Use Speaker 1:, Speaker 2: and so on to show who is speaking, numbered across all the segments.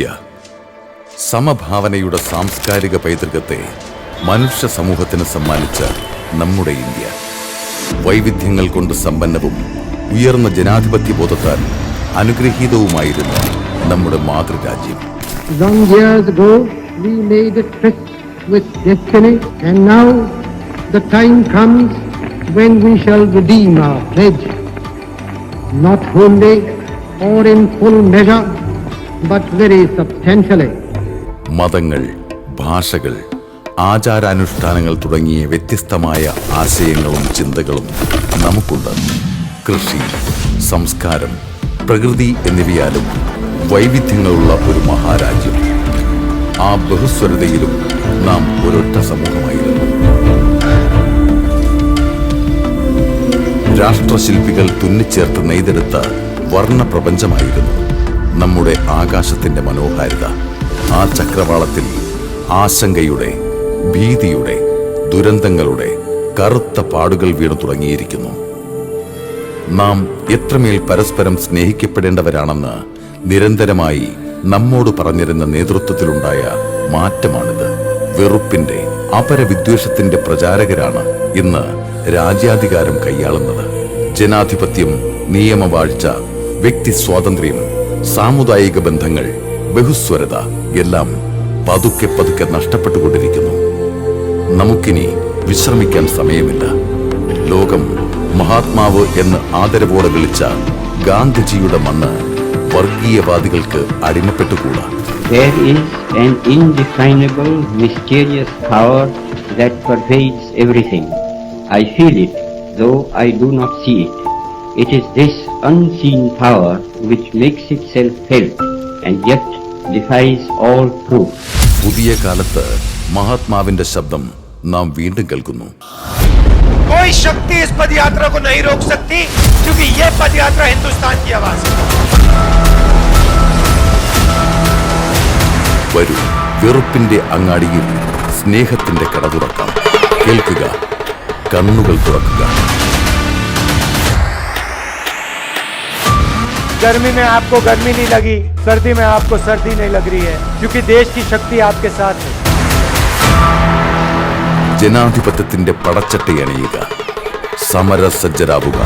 Speaker 1: India സമഭാവനയുടെ സാംസ്കാരിക പൈതൃകത്തെ മനുഷ്യ സമൂഹത്തിന് സമ്മാനിച്ച നമ്മുടെ ഇന്ത്യ. വൈവിധ്യങ്ങൾ കൊണ്ട് സമ്പന്നവും ഉയർന്ന ജനാധിപത്യ ബോധത്താൽ അനുഗ്രഹീതവുമായിരുന്നു നമ്മുടെ മാതൃരാജ്യം. മതങ്ങൾ ഭാഷകൾ ആചാരാനുഷ്ഠാനങ്ങൾ തുടങ്ങിയ വ്യത്യസ്തമായ ആശയങ്ങളും ചിന്തകളും നമുക്കുണ്ട്. കൃഷി സംസ്കാരം പ്രകൃതി എന്നിവയാലും വൈവിധ്യങ്ങളുള്ള ഒരു മഹാരാജ്യം. ആ ബഹുസ്വരതയിലും നാം ഒരൊറ്റ സമൂഹമായിരുന്നു. രാഷ്ട്രശില്പികൾ തുന്നിച്ചേർത്ത് നെയ്തെടുത്ത വർണ പ്രപഞ്ചമായിരുന്നു നമ്മുടെ ആകാശത്തിന്റെ മനോഹാരിത ആ ചക്രവാളത്തിൽ ആശങ്കയുടെ ഭീതിയുടെ ദുരന്തങ്ങളുടെ കറുത്ത പാടുകൾ വീണു തുടങ്ങിയിരിക്കുന്നു. നാം എത്രമേൽ പരസ്പരം സ്നേഹിക്കപ്പെടേണ്ടവരാണെന്ന് നിരന്തരമായി നമ്മോട് പറഞ്ഞിരുന്ന നേതൃത്വത്തിലുണ്ടായ മാറ്റമാണിത്. വെറുപ്പിന്റെ അപരവിദ്വേഷത്തിന്റെ പ്രചാരകരാണ് ഇന്ന് രാജ്യാധികാരം കൈയാളുന്നത്. ജനാധിപത്യം നിയമവാഴ്ച വ്യക്തി സ്വാതന്ത്ര്യം സാമുദായിക ബന്ധങ്ങൾ ബഹുസ്വരത എല്ലാം പതുക്കെ പതുക്കെ നഷ്ടപ്പെട്ടുകൊണ്ടിരിക്കുന്നു നമുക്കിനി വിശ്രമിക്കാൻ സമയമില്ല ലോകം മഹാത്മാവ് എന്ന് ആദരവോടെ വിളിച്ച ഗാന്ധിജിയുടെ മണ്ണ് വർഗീയവാദികൾക്ക് അടിമപ്പെട്ടുകൂടാ
Speaker 2: There is an indefinable, mysterious power that pervades everything. I feel it, though I do not see it. It is this unseen power which makes itself felt and yet defies all proof.
Speaker 1: പുതിയ കാലത്ത് മഹാത്മാവിന്റെ ശബ്ദം നാം വീണ്ടും കേൾക്കുന്നു
Speaker 3: कोई शक्ति इस पद यात्रा को नहीं रोक सकती क्योंकि ये पद यात्रा हिंदुस्तान की आवाज है
Speaker 1: വരൂ വെറുപ്പിന്റെ അങ്ങാടിയിൽ സ്നേഹത്തിന്റെ കട തുറക്കാം കേൾക്കുക കണ്ണുകൾ തുറക്കുക
Speaker 3: गर्मी में आपको गर्मी नहीं लगी सर्दी में आपको सर्दी नहीं लग रही है क्योंकि देश की शक्ति आपके साथ है
Speaker 1: ജനാധിപത്യത്തിന്റെ പടച്ചട്ടയണിയുക സമരസജ്ജരാവുക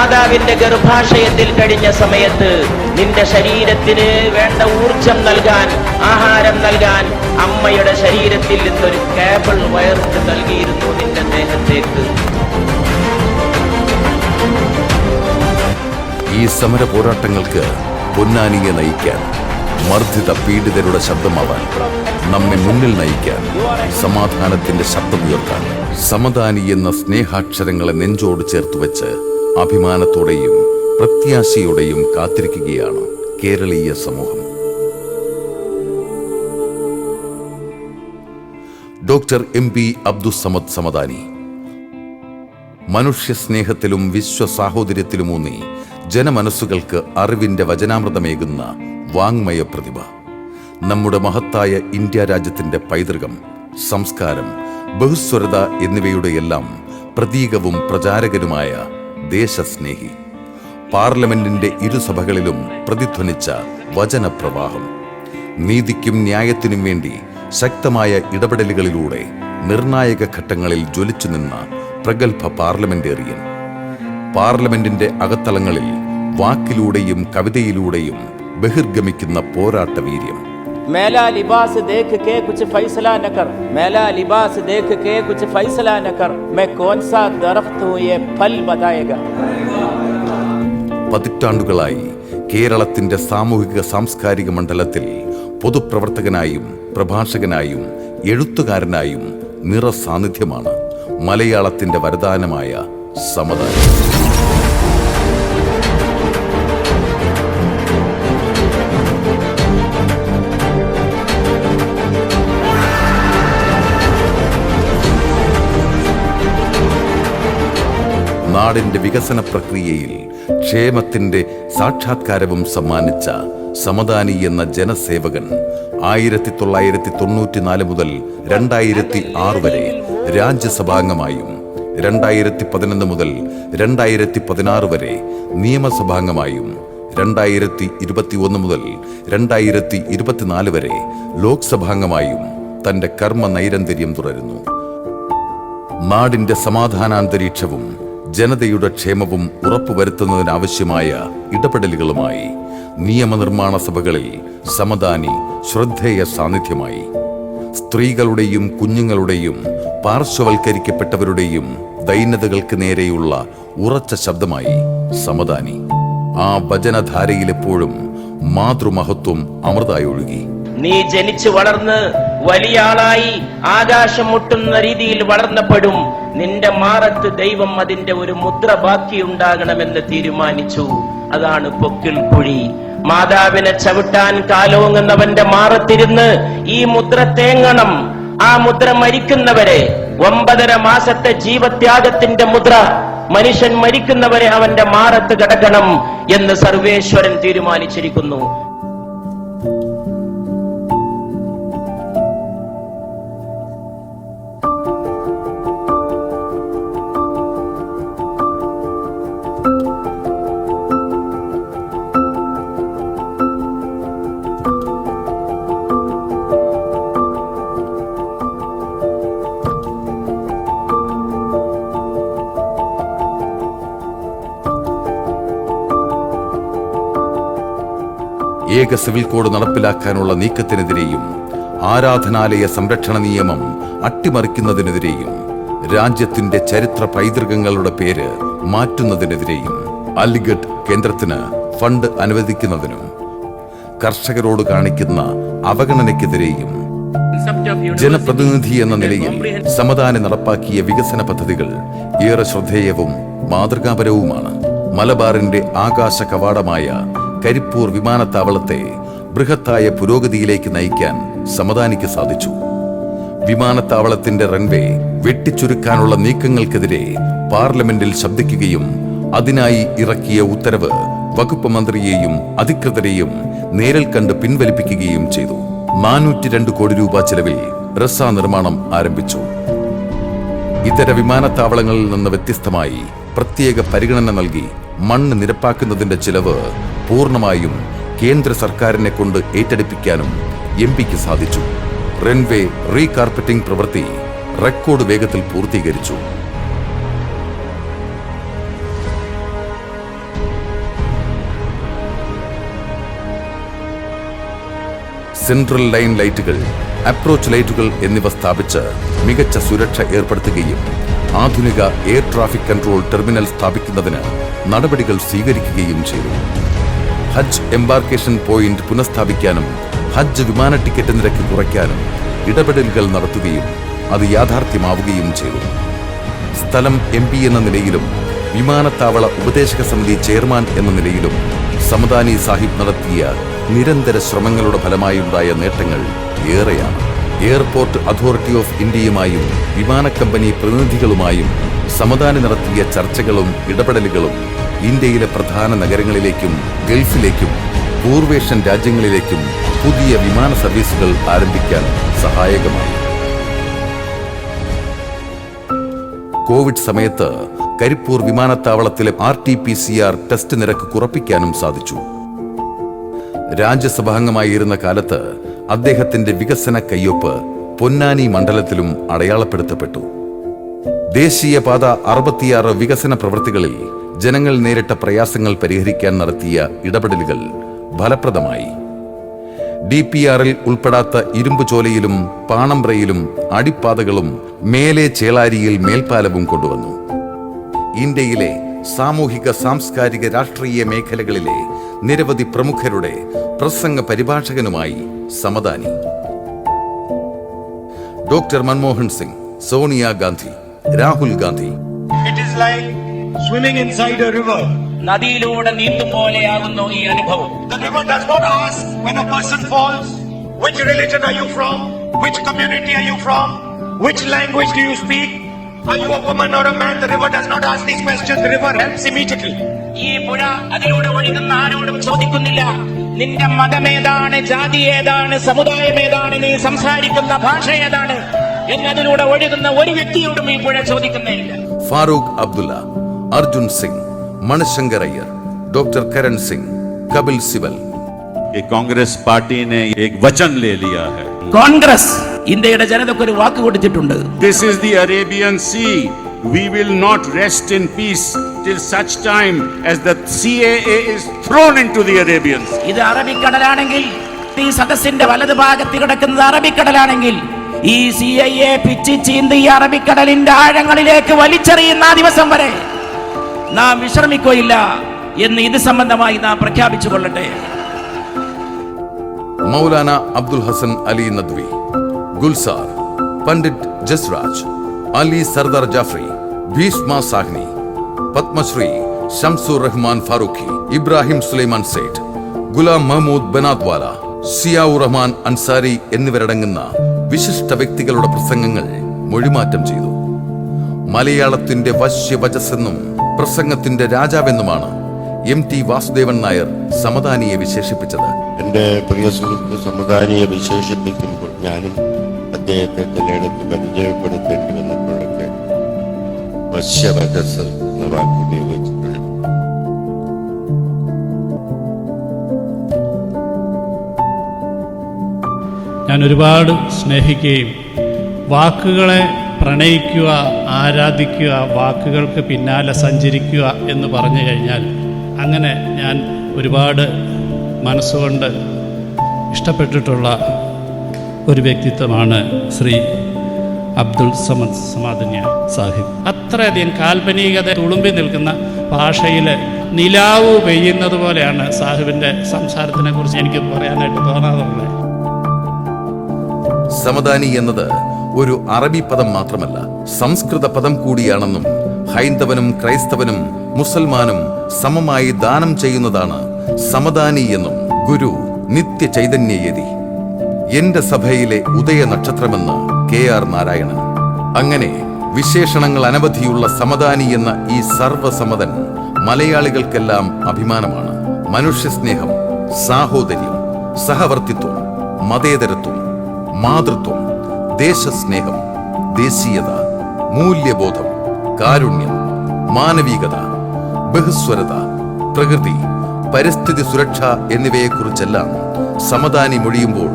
Speaker 4: മാതാവിന്റെ ഗർഭാശയത്തിൽ കഴിഞ്ഞ സമയത്ത് നിന്റെ ശരീരത്തിന് വേണ്ട ഊർജം നൽകാൻ ആഹാരം നൽകാൻ അമ്മയുടെ ശരീരത്തിൽ നിന്നൊരു കേബിൾ വയർത്ത് നൽകിയിരുന്നു നിന്റെ ദേഹത്തേക്ക്.
Speaker 1: ഈ സമര പോരാട്ടങ്ങൾക്ക് പൊന്നാനിയെ നയിക്കാൻ മർദ്ദിത പീഡിതരുടെ ശബ്ദമാവാൻ നമ്മെ മുന്നിൽ നയിക്കാൻ സമാധാനത്തിന്റെ ശബ്ദമുയർത്താൻ സമദാനി എന്ന സ്നേഹാക്ഷരങ്ങളെ നെഞ്ചോട് ചേർത്ത് വെച്ച് അഭിമാനത്തോടെയും പ്രത്യാശയോടെയും കാത്തിരിക്കുകയാണ് കേരളീയ സമൂഹം. Doctor M P Abdussamad Samadani മനുഷ്യസ്നേഹത്തിലും സ്നേഹത്തിലും വിശ്വ സാഹോദര്യത്തിലുമൂന്നി ജനമനസ്സുകൾക്ക് അറിവിന്റെ വചനാമൃതമേകുന്ന വാങ്മയ പ്രതിഭ. നമ്മുടെ മഹത്തായ ഇന്ത്യ രാജ്യത്തിന്റെ പൈതൃകം സംസ്കാരം ബഹുസ്വരത എന്നിവയുടെയെല്ലാം പ്രതീകവും പ്രചാരകനുമായ ദേശസ്നേഹി. പാർലമെന്റിന്റെ ഇരുസഭകളിലും പ്രതിധ്വനിച്ച വചനപ്രവാഹം. നീതിക്കും ന്യായത്തിനും വേണ്ടി ശക്തമായ ഇടപെടലുകളിലൂടെ നിർണായക ഘട്ടങ്ങളിൽ ജ്വലിച്ചു നിന്ന പ്രഗത്ഭ പാർലമെന്റേറിയൻ. പാർലമെന്റിന്റെ അകത്തളങ്ങളിൽ വാക്കിലൂടെയും കവിതയിലൂടെയും ബഹിർഗമിക്കുന്ന പോരാട്ട വീര്യം
Speaker 4: लिबास ലിബാസ് के कुछ फैसला न कर मेला लिबास ലിബാസ് के कुछ फैसला न कर मैं മേ सा दरख्त हूँ ये फल ബതായേഗ
Speaker 1: പതിറ്റാണ്ടുകളായി കേരളത്തിന്റെ സാമൂഹിക സാംസ്കാരിക മണ്ഡലത്തിൽ പൊതുപ്രവർത്തകനായും പ്രഭാഷകനായും എഴുത്തുകാരനായും നിറസാന്നിധ്യമാണ് മലയാളത്തിന്റെ വരദാനമായ സമതാനം നാടിന്റെ വികസന പ്രക്രിയയിൽ ക്ഷേമത്തിന്റെ സാക്ഷാത്കാരവും സമ്മാനിച്ച സമദാനി എന്ന ജനസേവകൻ ആയിരത്തി തൊള്ളായിരത്തി തൊണ്ണൂറ്റിനാല് മുതൽ രണ്ടായിരത്തി ആറ് വരെ രാജ്യസഭാംഗമായും രണ്ടായിരത്തി പതിനൊന്ന് മുതൽ രണ്ടായിരത്തി പതിനാറ് വരെ നിയമസഭാംഗമായും രണ്ടായിരത്തി ഇരുപത്തി ഒന്ന് മുതൽ രണ്ടായിരത്തി ഇരുപത്തിനാല് വരെ ലോക്സഭാംഗമായും തന്റെ കർമ്മ നൈരന്തര്യം തുടരുന്നു. നാടിന്റെ സമാധാനാന്തരീക്ഷവും ജനതയുടെ ക്ഷേമവും ഉറപ്പുവരുത്തുന്നതിനാവശ്യമായ ഇടപെടലുകളുമായി നിയമനിർമ്മാണ സഭകളിൽ സമദാനി ശ്രദ്ധേയ സാന്നിധ്യമായി. സ്ത്രീകളുടെയും കുഞ്ഞുങ്ങളുടെയും പാർശ്വവൽക്കരിക്കപ്പെട്ടവരുടെയും ദൈന്യതകൾക്ക് നേരെയുള്ള ഉറച്ച ശബ്ദമായി സമദാനി. ആ വചനധാരയിലെപ്പോഴും മാതൃമഹത്വം അമൃതായി ഒഴുകി
Speaker 5: നീ ജനിച്ചു വളർന്ന് വലിയ ആളായി ആകാശം മുട്ടുന്ന രീതിയിൽ വളർന്നപ്പെടും. നിന്റെ മാറത്ത് ദൈവം അതിന്റെ ഒരു മുദ്ര ബാക്കി ബാക്കിയുണ്ടാകണമെന്ന് തീരുമാനിച്ചു. അതാണ് പൊക്കിൽ കുഴി. മാതാവിനെ ചവിട്ടാൻ കാലോങ്ങുന്നവന്റെ മാറത്തിരുന്ന് ഈ മുദ്ര തേങ്ങണം. ആ മുദ്ര മരിക്കുന്നവരെ ഒമ്പതര മാസത്തെ ജീവത്യാഗത്തിന്റെ മുദ്ര. മനുഷ്യൻ മരിക്കുന്നവരെ അവന്റെ മാറത്ത് കിടക്കണം എന്ന് സർവേശ്വരൻ തീരുമാനിച്ചിരിക്കുന്നു.
Speaker 1: ഏക സിവിൽ കോഡ് നടപ്പിലാക്കാനുള്ള നീക്കത്തിനെതിരെയും ആരാധനാലയ സംരക്ഷണ നിയമം അട്ടിമറിക്കുന്നതിനെതിരെയും രാജ്യത്തിന്റെ ചരിത്ര പൈതൃകങ്ങളുടെ പേര് മാറ്റുന്നതിനെതിരെയും അലിഗഡ് കേന്ദ്രത്തിന് ഫണ്ട് അനുവദിക്കുന്നതിനും കർഷകരോട് കാണിക്കുന്ന അവഗണനയ്ക്കെതിരെയും ജനപ്രതിനിധി എന്ന നിലയിൽ സമദാന നടപ്പാക്കിയ വികസന പദ്ധതികൾ ഏറെ ശ്രദ്ധേയവും മാതൃകാപരവുമാണ്. മലബാറിന്റെ ആകാശ കവാടമായ കരിപ്പൂർ വിമാനത്താവളത്തെ ബൃഹത്തായ പുരോഗതിയിലേക്ക് നയിക്കാൻ സമദാനിക്ക് സാധിച്ചു. വിമാനത്താവളത്തിന്റെ റൺവേ വെട്ടിച്ചുരുക്കാനുള്ള നീക്കങ്ങൾക്കെതിരെ പാർലമെന്റിൽ ശബ്ദിക്കുകയും അതിനായി ഇറക്കിയ ഉത്തരവ് വകുപ്പ് മന്ത്രിയെയും അധികൃതരെയും നേരിൽ കണ്ട് പിൻവലിപ്പിക്കുകയും ചെയ്തു. നാനൂറ്റി രണ്ട് കോടി രൂപ ചെലവിൽ റസ നിർമ്മാണം ആരംഭിച്ചു. ഇതര വിമാനത്താവളങ്ങളിൽ നിന്ന് വ്യത്യസ്തമായി പ്രത്യേക പരിഗണന നൽകി മണ്ണ് നിരപ്പാക്കുന്നതിന്റെ ചിലവ് പൂർണമായും കേന്ദ്ര സർക്കാരിനെ കൊണ്ട് ഏറ്റെടുപ്പിക്കാനും എം പിക്ക് സാധിച്ചു. റൺവേ റീകാർപ്പറ്റിംഗ് പ്രവൃത്തി റെക്കോർഡ് വേഗത്തിൽ പൂർത്തീകരിച്ചു. സെൻട്രൽ ലൈൻ ലൈറ്റുകൾ അപ്രോച്ച് ലൈറ്റുകൾ എന്നിവ സ്ഥാപിച്ച് മികച്ച സുരക്ഷ ഏർപ്പെടുത്തുകയും ആധുനിക എയർ ട്രാഫിക് കൺട്രോൾ ടെർമിനൽ സ്ഥാപിക്കുന്നതിന് നടപടികൾ സ്വീകരിക്കുകയും ചെയ്തു. ഹജ്ജ് എംബാർക്കേഷൻ പോയിന്റ് പുനഃസ്ഥാപിക്കാനും ഹജ്ജ് വിമാന ടിക്കറ്റ് നിരക്ക് കുറയ്ക്കാനും ഇടപെടലുകൾ നടത്തുകയും അത് യാഥാർത്ഥ്യമാവുകയും ചെയ്തു. സ്ഥലം എം എന്ന നിലയിലും വിമാനത്താവള ഉപദേശക സമിതി ചെയർമാൻ എന്ന നിലയിലും സമദാനി സാഹിബ് നടത്തിയ നിരന്തര ശ്രമങ്ങളുടെ ഫലമായുണ്ടായ നേട്ടങ്ങൾ ഏറെയാണ്. എയർപോർട്ട് അതോറിറ്റി ഓഫ് ഇന്ത്യയുമായും വിമാനക്കമ്പനി പ്രതിനിധികളുമായും സമദാനി നടത്തിയ ചർച്ചകളും ഇടപെടലുകളും ഇന്ത്യയിലെ പ്രധാന നഗരങ്ങളിലേക്കും ഗൾഫിലേക്കും പൂർവേഷ്യൻ രാജ്യങ്ങളിലേക്കും പുതിയ വിമാന സർവീസുകൾ ആരംഭിക്കാൻ സഹായകമായി കോവിഡ് സമയത്ത് കരിപ്പൂർ വിമാനത്താവളത്തിലെ R T P C R test നിരക്ക് കുറപ്പിക്കാനും സാധിച്ചു. രാജ്യസഭാംഗമായിരുന്ന കാലത്ത് അദ്ദേഹത്തിന്റെ വികസന കയ്യൊപ്പ് പൊന്നാനി മണ്ഡലത്തിലും അടയാളപ്പെടുത്തപ്പെട്ടു. ദേശീയപാത അറുപത്തിയാറ് വികസന പ്രവൃത്തികളിൽ ജനങ്ങൾ നേരിട്ട പ്രയാസങ്ങൾ പരിഹരിക്കാൻ നടത്തിയ ഇടപെടലുകൾ ഫലപ്രദമായി. ഡി പി ആറിൽ ഉൾപ്പെടാത്ത ഇരുമ്പുചോലയിലും പാണമ്പ്രയിലും അടിപ്പാതകളും മേലെ ചേളാരിയിൽ മേൽപ്പാലവും കൊണ്ടുവന്നു. ഇന്ത്യയിലെ സാമൂഹിക സാംസ്കാരിക രാഷ്ട്രീയ മേഖലകളിലെ നിരവധി പ്രമുഖരുടെ പ്രസംഗ പരിഭാഷകനുമായി സമദാനി ഡോക്ടർ മൻമോഹൻ സിംഗ് സോണിയ ഗാന്ധി രാഹുൽ ഗാന്ധി.
Speaker 5: നദിയിലൂടെ നീന്തും പോലെയാകുന്നു ഈ അനുഭവം
Speaker 3: which religion are you from? Which community are you from? Which language do you speak? Are you a woman or a man? The river does not ask these questions. The river helps immediately.
Speaker 5: ഈ പുഴ അതിലൂടെ ഒഴുകുന്ന ആരോടും ചോദിക്കുന്നില്ല നിന്റെ മതമേതാണ് ജാതി ഏതാണ് സമുദായം ഏതാണ് നീ സംസാരിക്കുന്ന ഭാഷ ഏതാണ് എന്നതിലൂടെ ഒഴുകുന്ന ഒരു വ്യക്തിയോടും ഈ പുഴ ചോദിക്കുന്നില്ല
Speaker 1: ഫാറൂഖ് അബ്ദുള്ള അർജുൻ സിംഗ് മണിശങ്കർ അയ്യർ ഡോക്ടർ കരൺ സിംഗ് കപിൽ സിബൽ
Speaker 6: कि कांग्रेस पार्टी ने एक वचन ले लिया है
Speaker 5: കോൺഗ്രസ് ഇന്ത്യയുടെ ജനതയ്ക്ക് ഒരു വാക്ക് കൊടുത്തിട്ടുണ്ട്
Speaker 6: this is the Arabian sea we will not rest in peace till such time as the CAA is thrown into the Arabian Sea.
Speaker 5: ഇത് അറബിക്കടലാണെങ്കിൽ ഈ സദസ്സിന്റെ വലത് ഭാഗത്ത് കിടക്കുന്നത് അറബിക്കടലാണെങ്കിൽ ഈ സി ഐ എ പിച്ചി ചീന്തി ഈ അറബിക്കടലിന്റെ ആഴങ്ങളിലേക്ക് വലിച്ചെറിയുന്ന ആ ദിവസം വരെ നാം വിശ്രമിക്കുകയില്ല എന്ന് ഇത് സംബന്ധമായി നാം പ്രഖ്യാപിച്ചു കൊള്ളട്ടെ
Speaker 1: മൗലാന അബ്ദുൽ ഹസൻ അലി നദ്വി ഗുൽസാർ പണ്ഡിറ്റ് ജസ്രാജ് അലി സർദാർ ജാഫ്രി ഭീഷ്മ സാഹ്നി പത്മശ്രീ ഷംസുർ റഹ്മാൻ ഫാറൂഖി ഇബ്രാഹിം സുലൈമാൻ സേഠ് ഗുലാം മഹ്മൂദ് ബനാദ്വാല സിയാഉ റഹ്മാൻ അൻസാരി എന്നിവരടങ്ങുന്ന വിശിഷ്ട വ്യക്തികളുടെ പ്രസംഗങ്ങൾ മൊഴിമാറ്റം ചെയ്തു. മലയാളത്തിന്റെ വശ്യവചസ്സെന്നും പ്രസംഗത്തിന്റെ രാജാവെന്നുമാണ് എം ടി വാസുദേവൻ നായർ സമദാനിയെ വിശേഷിപ്പിച്ചത്.
Speaker 7: എന്റെ പ്രിയ സുഹൃത്ത് സമുദായിയെ വിശേഷിപ്പിക്കുമ്പോൾ ഞാനും അദ്ദേഹത്തെ ചിലയിടത്ത് പരിചയപ്പെടുത്തേണ്ടി വന്നപ്പോഴൊക്കെ വശ്യവചസ് എന്ന വാക്ക് ഉപയോഗിച്ചിട്ടുണ്ട്.
Speaker 8: ഞാൻ ഒരുപാട് സ്നേഹിക്കുകയും വാക്കുകളെ പ്രണയിക്കുക ആരാധിക്കുക വാക്കുകൾക്ക് പിന്നാലെ സഞ്ചരിക്കുക എന്ന് പറഞ്ഞു കഴിഞ്ഞാൽ അങ്ങനെ ഞാൻ ഒരുപാട് മനസ്സുകൊണ്ട് ഇഷ്ടപ്പെട്ടിട്ടുള്ള ഒരു വ്യക്തിത്വമാണ് ശ്രീ അബ്ദുൾ സമദ് സമാദന്യ സാഹിബ്. അത്രയധികം കാൽപ്പനികത തുളുമ്പി നിൽക്കുന്ന ഭാഷയിൽ നിലാവ് പെയ്യുന്നത് പോലെയാണ് സാഹിബിന്റെ സംസാരത്തിനെ കുറിച്ച് എനിക്ക് പറയാനായിട്ട് തോന്നാറുള്ളത്.
Speaker 1: സമദാനി എന്നത് ഒരു അറബി പദം മാത്രമല്ല സംസ്കൃത പദം കൂടിയാണെന്നും ഹൈന്ദവനും ക്രൈസ്തവനും മുസൽമാനും സമമായി ദാനം ചെയ്യുന്നതാണ് സമദാനി എന്നും ഗുരു നിത്യ ചൈതന്യയതി എന്റെ സഭയിലെ ഉദയ നക്ഷത്രമെന്ന് കെ ആർ നാരായണൻ. അങ്ങനെ വിശേഷണങ്ങൾ അനവധിയുള്ള സമദാനി എന്ന ഈ സർവസമതൻ മലയാളികൾക്കെല്ലാം അഭിമാനമാണ്. മനുഷ്യസ്നേഹം സാഹോദര്യം സഹവർത്തിത്വം മതേതരത്വം മാതൃത്വം ദേശസ്നേഹം ദേശീയത മൂല്യബോധം കാരുണ്യം മാനവികത ബഹുസ്വരത പ്രകൃതി പരിസ്ഥിതി സുരക്ഷ എന്നിവയെക്കുറിച്ചെല്ലാം സമദാനി മൊഴിയുമ്പോൾ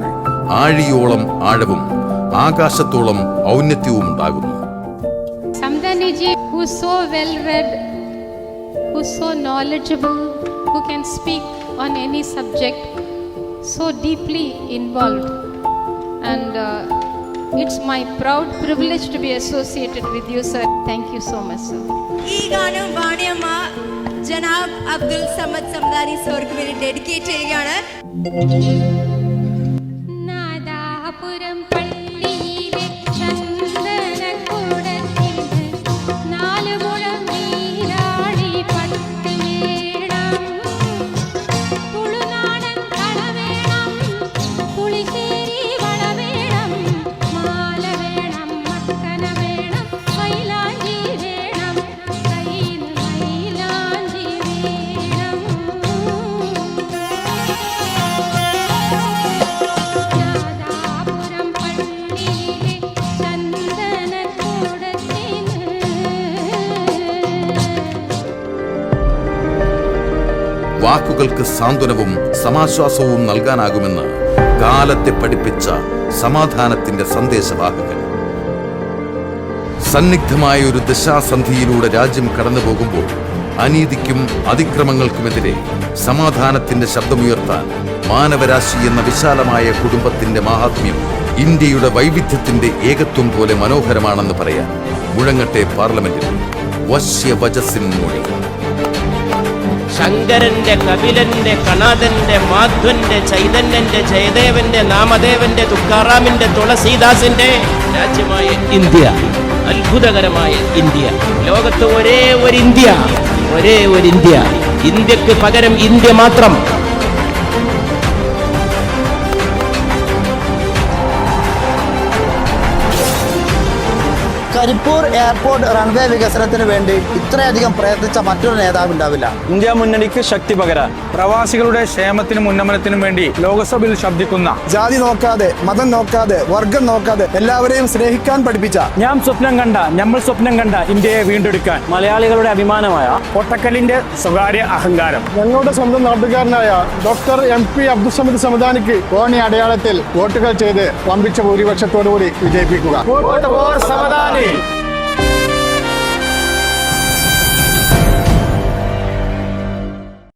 Speaker 1: ആഴിയോളം ആഴവും ആകാശത്തോളം ഔന്നത്യവും ഉണ്ടാകുന്നു
Speaker 9: Samdani ji, who's so well read, who's so knowledgeable, who can speak on any subject, so deeply involved. And uh, it's my proud privilege to be associated with you, sir. Thank you so much, sir.
Speaker 10: ജനാബ് Abdul Samad Samadani സോർക്ക് വേണ്ടി dedicate ചെയ്യുകയാണ്.
Speaker 1: വാക്കുകൾക്ക് സാന്ത്വനവും സമാശ്വാസവും നൽകാനാകുമെന്ന് കാലത്തെ പഠിപ്പിച്ച സമാധാനത്തിന്റെ സന്ദേശവാഹകൻ. സന്നിഗ്ധമായ ഒരു ദശാസന്ധിയിലൂടെ രാജ്യം കടന്നു പോകുമ്പോൾ അനീതിക്കും അതിക്രമങ്ങൾക്കുമെതിരെ സമാധാനത്തിന്റെ ശബ്ദമുയർത്താൻ മാനവരാശി എന്ന വിശാലമായ കുടുംബത്തിന്റെ മാഹാത്മ്യം ഇന്ത്യയുടെ വൈവിധ്യത്തിന്റെ ഏകത്വം പോലെ മനോഹരമാണെന്ന് പറയാൻ മുഴങ്ങട്ടെ പാർലമെന്റിൽ. വശ്യവചസിൻ മൊഴി.
Speaker 5: ശങ്കരന്റെ കപിലന്റെ കണാദന്റെ മാധ്വന്റെ ചൈതന്യന്റെ ജയദേവന്റെ നാമദേവന്റെ തുക്കാറാമിന്റെ തുളസീദാസിന്റെ രാജ്യമായ ഇന്ത്യ അത്ഭുതകരമായ ഇന്ത്യ. ലോകത്ത് ഒരേ ഒരു ഇന്ത്യ ഒരേ ഒരു ഇന്ത്യ. ഇന്ത്യയ്ക്ക് പകരം ഇന്ത്യ മാത്രം.
Speaker 11: കരിപ്പൂർ എയർപോർട്ട് റൺവേ വികസനത്തിന് വേണ്ടി ഇത്രയധികം പ്രയത്നിച്ച മറ്റൊരു നേതാവ് ഉണ്ടാവില്ല.
Speaker 12: ഇന്ത്യ മുന്നണിക്ക് ശക്തി പകരാൻ പ്രവാസികളുടെ ക്ഷേമത്തിനും ഉന്നമനത്തിനും വേണ്ടി ലോകസഭയിൽ ശബ്ദിക്കുന്ന
Speaker 11: ജാതി നോക്കാതെ മതം നോക്കാതെ വർഗം നോക്കാതെ എല്ലാവരെയും സ്നേഹിക്കാൻ പഠിപ്പിച്ച
Speaker 12: ഞാൻ സ്വപ്നം കണ്ട നമ്മൾ സ്വപ്നം കണ്ട ഇന്ത്യയെ വീണ്ടെടുക്കാൻ മലയാളികളുടെ അഭിമാനമായ പൊട്ടക്കലിന്റെ സ്വകാര്യ അഹങ്കാരം.
Speaker 11: ഞങ്ങളുടെ സ്വന്തം നാട്ടുകാരനായ ഡോക്ടർ എം പി അബ്ദുസമദ് സമദാനിക്ക് കോണി അടയാളത്തിൽ വോട്ടുകൾ ചെയ്ത് വമ്പിച്ച ഭൂരിപക്ഷത്തോടുകൂടി വിജയിപ്പിക്കുക.